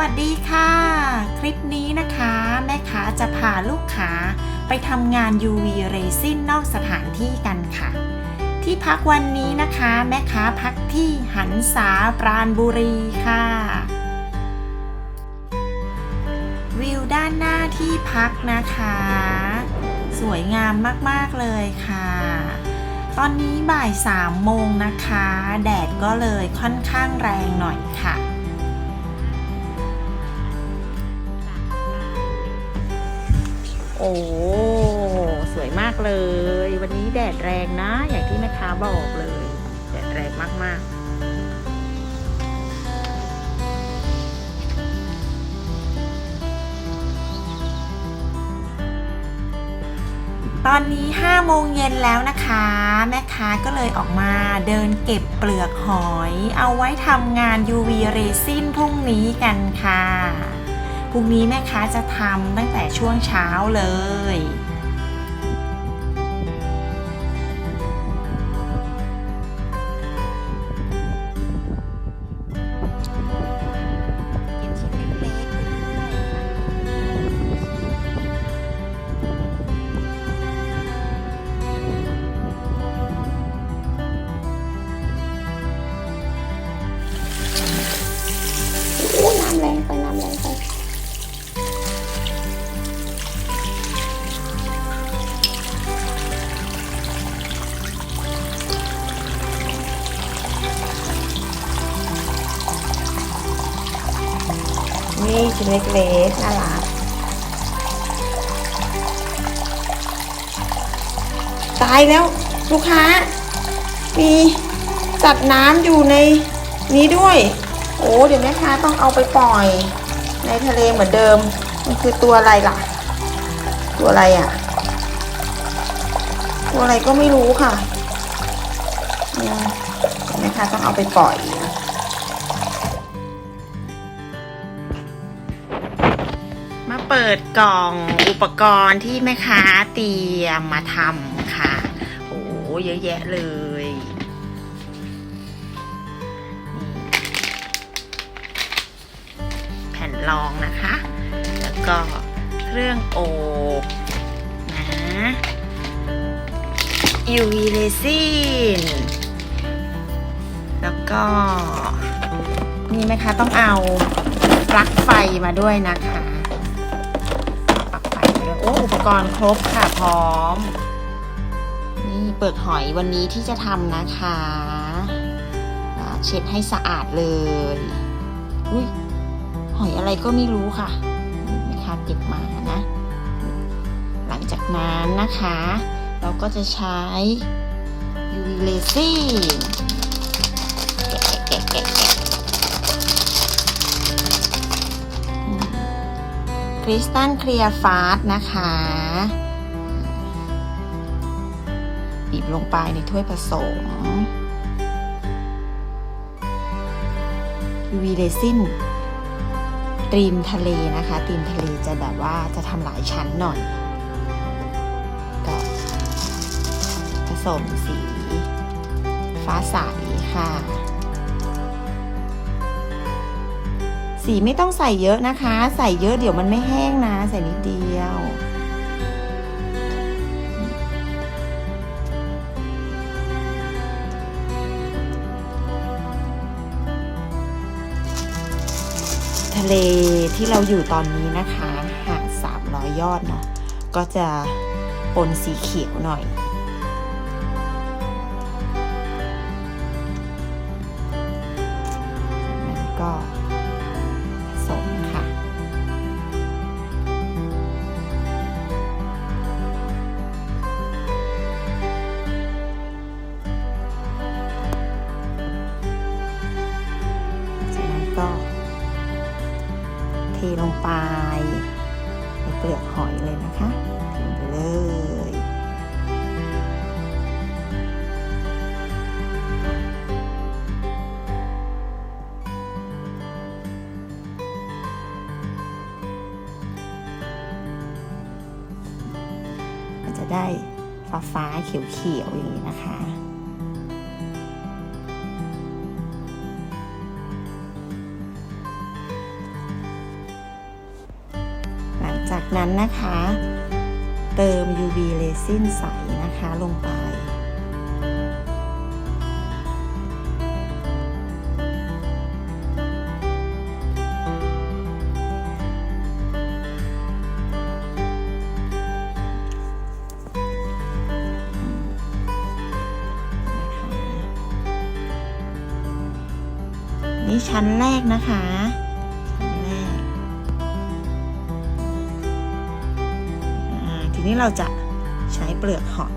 วัสดีค่ะ คลิปนี้นะคะ แม่ค้าจะพาลูกค้าไปทำงาน UV Resin นอกสถานที่กันค่ะ ที่พักวันนี้นะคะ แม่ค้าพักที่หันษาปราณบุรีค่ะ วิวด้านหน้าที่พักนะคะ สวยงามมากๆเลยค่ะ ตอนนี้บ่าย3โมงนะคะ แดดก็เลยค่อนข้างแรงหน่อยค่ะ โอ้สวยมากเลย วันนี้แดดแรงนะ อย่างที่แม่ค้าบอกเลย แดดแรงมากๆตอนนี้5โมงเย็นแล้วนะคะ แม่ค้าก็เลยออกมาเดินเก็บเปลือกหอย เอาไว้ทำงาน UV Resin พรุ่งนี้กันค่ะ พรุ่งนี้แม่ค้าจะทำตั้งแต่ช่วงเช้าเลยก็บชิ้นเล็กๆไปด้วยโอ้น้ำแรงไปน้ำ เล็กๆน่ารักตายแล้วลูกค้า มีสัตว์น้ำอยู่ในนี้ด้วย โอ้เดี๋ยวแม่ค้าต้องเอาไปปล่อย ในทะเลเหมือนเดิม มันคือตัวอะไรล่ะ ตัวอะไรอะ ตัวอะไรก็ไม่รู้ค่ะแม่ค้าต้องเอาไปปล่อย เปิดกล่องอุปกรณ์ที่แม่ค้าเตรียมมาทำค่ะ โอ้เยอะแยะเลย แผ่นรองนะคะ แล้วก็เครื่องโอบนะ UV resin แล้วก็ นี่แม่ค้าต้องเอาปลั๊กไฟมาด้วยนะคะ อุปกรณ์ครบค่ะพร้อม นี่เปลือกหอยวันนี้ที่จะทำนะคะเช็ดให้สะอาดเลย อุ้ยหอยอะไรก็ไม่รู้ค่ะแม่ค้าเก็บมานะ หลังจากนั้นนะคะ เราก็จะใช้ UV resin แก คริสตัลเคลียร์ฟาสนะคะบีบลงไปในถ้วยผสม UV resin ตรีมทะเลนะคะตรีมทะเลจะแบบว่าจะทำหลายชั้นหน่อย ก็ผสมสี ฟ้าใสค่ะ สีไม่ต้องใส่เยอะนะคะ ใส่เยอะเดี๋ยวมันไม่แห้งนะ ใส่นิดเดียว ทะเลที่เราอยู่ตอนนี้นะคะหาด300 ยอดเนาะก็จะปนสีเขียวหน่อยก็ ฟ้าๆเขียวๆอย่างนี้นะคะ หลังจากนั้นนะคะ เติม UV เรซินใสนะคะลงไป ชั้นแรกนะคะชั้นแรกทีนี้เราจะใช้เปลือกหอย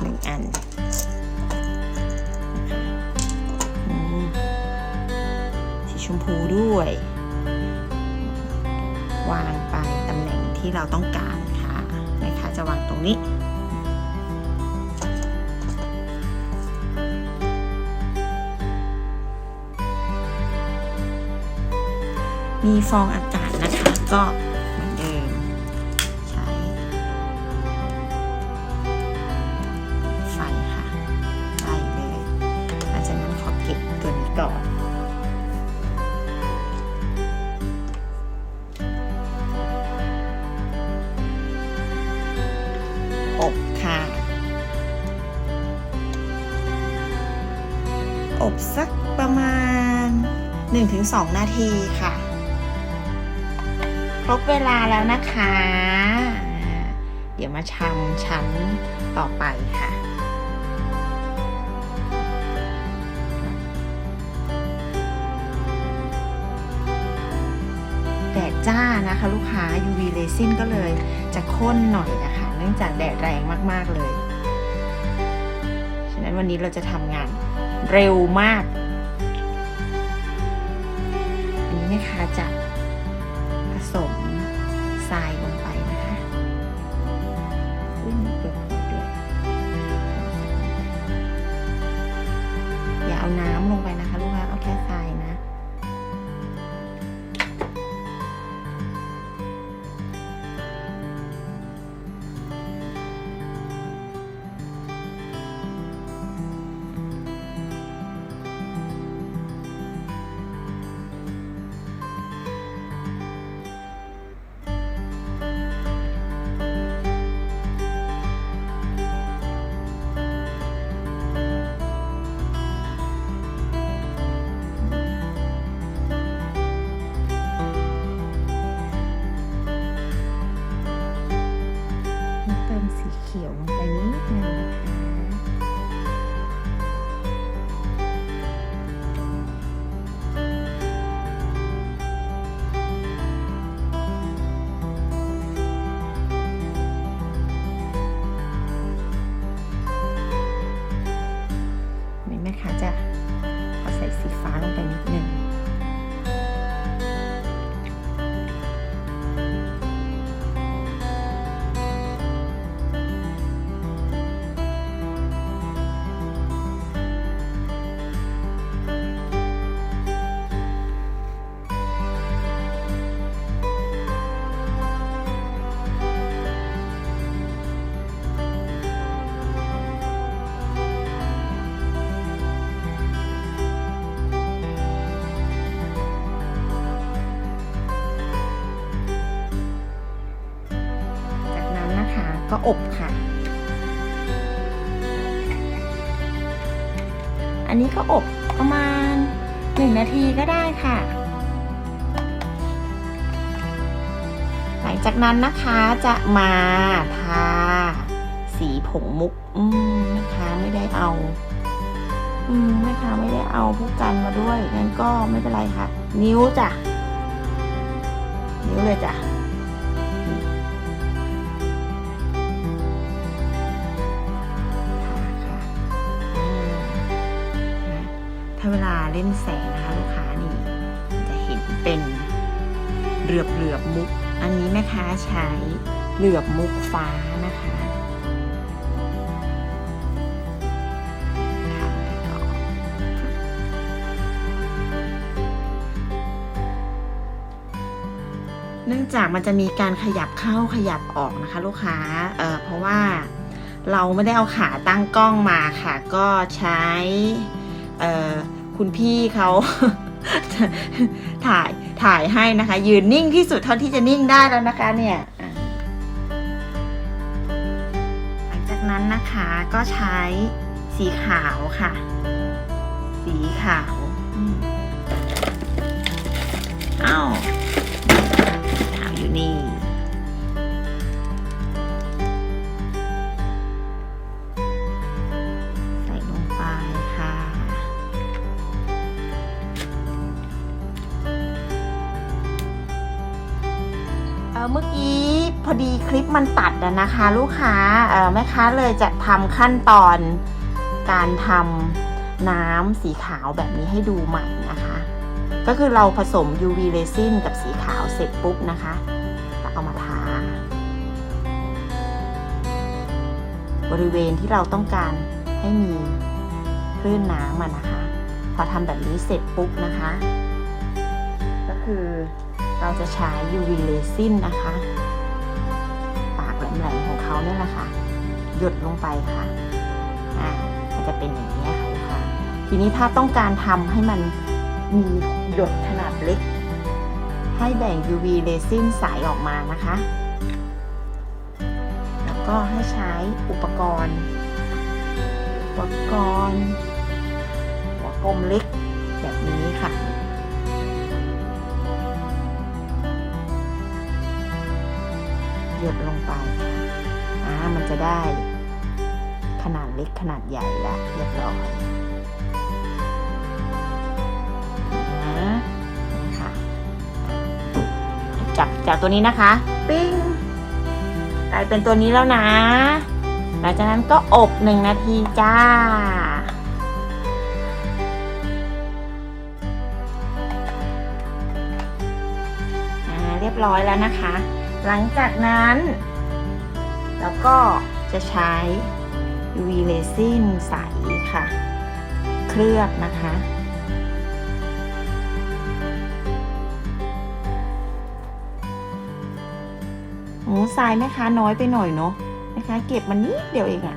หนึ่งอันสีชมพูด้วย วางไปตำแหน่งที่เราต้องการค่ะนะคะจะวางตรงนี้ มีฟองอากาศนะคะ ก็เหมือนเดิมใช้ไฟค่ะไล่เลยหลังจากนั้นขอเก็บตัวนี้ก่อนอบค่ะ อบสักประมาณ 1-2 นาทีค่ะ บเวลาแล้วนะคะ เดี๋ยวมาชำชั้นต่อไปค่ะแดดจ้านะคะลูกค้า UV resin ก็เลยจะข้นหน่อยนะคะ เนื่องจากแดดแรงมากๆเลย ฉะนั้นวันนี้เราจะทำงานเร็วมาก อันนี้นะคะจะ ก็อบค่ะ อันนี้ก็อบประมาณหนึ่งนาทีก็ได้ค่ะ หลังจากนั้นนะคะจะมาทาสีผงมุก อืมแม่ค้าไม่ได้เอา อืมแม่ค้าไม่ได้เอาผู้กันมาด้วยงั้นก็ไม่เป็นไรค่ะ นิ้วจ้ะนิ้วเลยจ้ะ เล่นแสงนะคะลูกค้านี่ จะเห็นเป็นเหลือบเหลือบมุก อันนี้แม่ค้าใช้เหลือบมุกฟ้านะคะทาไปก่อเนื่องจากมันจะมีการขยับเข้าขยับออกนะคะ ลูกค้า เอ่อ เพราะว่าเราไม่ได้เอาขาตั้งกล้องมาค่ะ ก็ใช้ เอ่อ คุณพี่เขาถ่ายถ่ายให้นะคะ ยืนนิ่งที่สุดเท่าที่จะนิ่งได้แล้วนะคะเนี่ยหลังจากนั้นนะคะก็ใช้สีขาวค่ะ สีขาวอ้าสีขาวอยู่นี่ มันตัดอะนะคะ ลูกค้าแม่ค้าเลยจะทำขั้นตอนการทำน้ำสีขาวแบบนี้ให้ดูใหม่นะคะ ก็คือเราผสม UV resin กับสีขาวเสร็จปุ๊บนะคะก็เอามาทา บริเวณที่เราต้องการให้มีคลื่นน้ำนะคะ พอทำแบบนี้เสร็จปุ๊บนะคะ ก็คือเราจะใช้ UV resin นะคะ เนี่ยแหละค่ะ หยดลงไปค่ะอ่ามันจะเป็นอย่างนี้ค่ะลูกค้าทีนี้ถ้าต้องการทำให้มันมีหยดขนาดเล็ก ให้แบ่ง UV resin ใสออกมานะคะ แล้วก็ให้ใช้อุปกรณ์ อุปกรณ์หัวกลมเล็กแบบนี้ค่ะหยดลงไป มันจะได้ ขนาดเล็กขนาดใหญ่แล้วเรียบร้อยนะค่ะจับจากตัวนี้นะคะ ปิ้งกลายเป็นตัวนี้แล้วนะหลังจากนั้นก็อบหนึ่งนาทีจ้าอ่าเรียบร้อยแล้วนะคะ หลังจากนั้น แล้วก็จะใช้ UV resin ใสค่ะ เคลือบนะคะโอ้ทรายแม่ค้าน้อยไปหน่อยเนาะแม่ค้าเก็บมันนิดเดียวเองอะ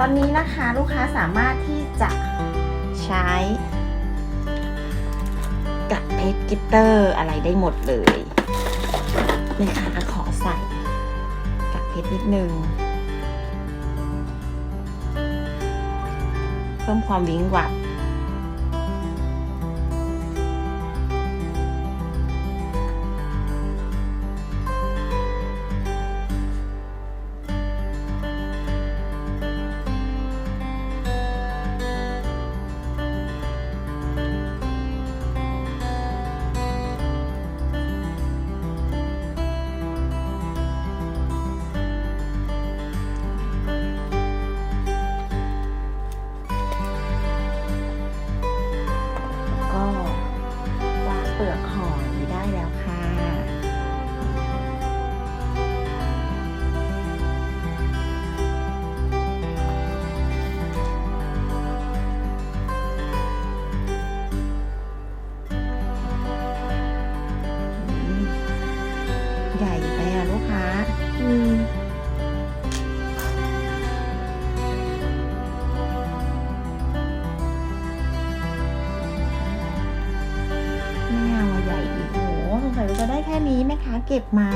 ตอนนี้นะคะลูกค้าสามารถที่จะใช้กับเพชรกิตเตอร์อะไรได้หมดเลยนะคะขอใส่กับเพชรนิดนึง เพิ่มความวิ้งหวัด อะลูกค้า อืมไม่เอาใหญ่อีกโหสงสัยเราจะได้แค่นี้แม่ค้าเก็บมา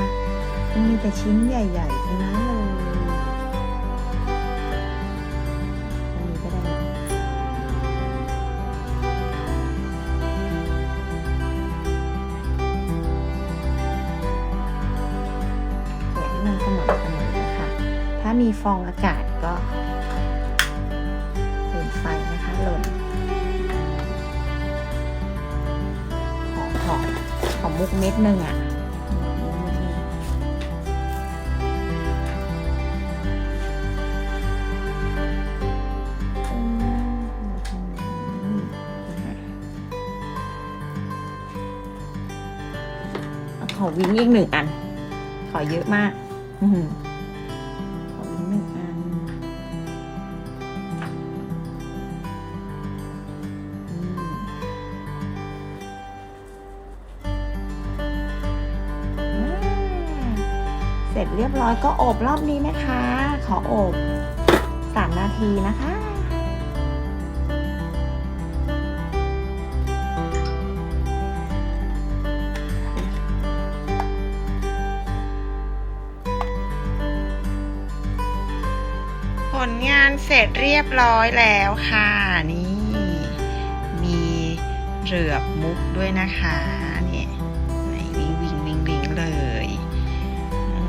มันมีแต่ชิ้นใหญ่ๆทั้งนั้นเลย ม่ำเสมอค่ะถ้ามีฟองอากาศก็เปิดไฟนะคะหล่นขอขอขอมุกเม็ดหนึ่งอะขอวิ่งอีกหนึ่งอัน ขอเยอะมาก เสร็จเรียบร้อยก็อบรอบนี้นะคะ ขออบ 3 นาทีนะคะ ลงานเสร็จเรียบร้อยแล้วค่ะ นี่ มีเหลือบมุกด้วยนะคะนี่ไหนวิ่งวิ่งวิ่งวิ่งเลยอื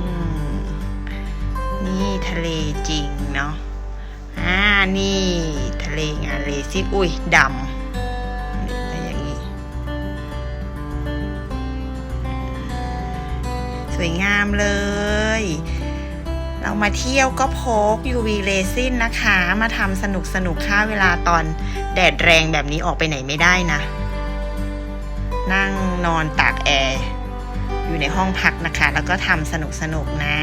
มนี่ทะเลจริงเนาะอ่านี่ ทะเลงานเลซิปอุ้ยดำอะไรอย่างนี้สวยงามเลย เรามาเที่ยวก็พก UV resin นะคะ มาทำสนุกสนุกค่าเวลาตอนแดดแรงแบบนี้ออกไปไหนไม่ได้นะ นั่งนอนตากแอร์อยู่ในห้องพักนะคะ แล้วก็ทำสนุกสนุกนะ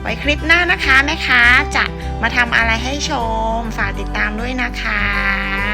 ไว้คลิปหน้านะคะแม่ค้าจะมาทำอะไรให้ชม ฝากติดตามด้วยนะคะ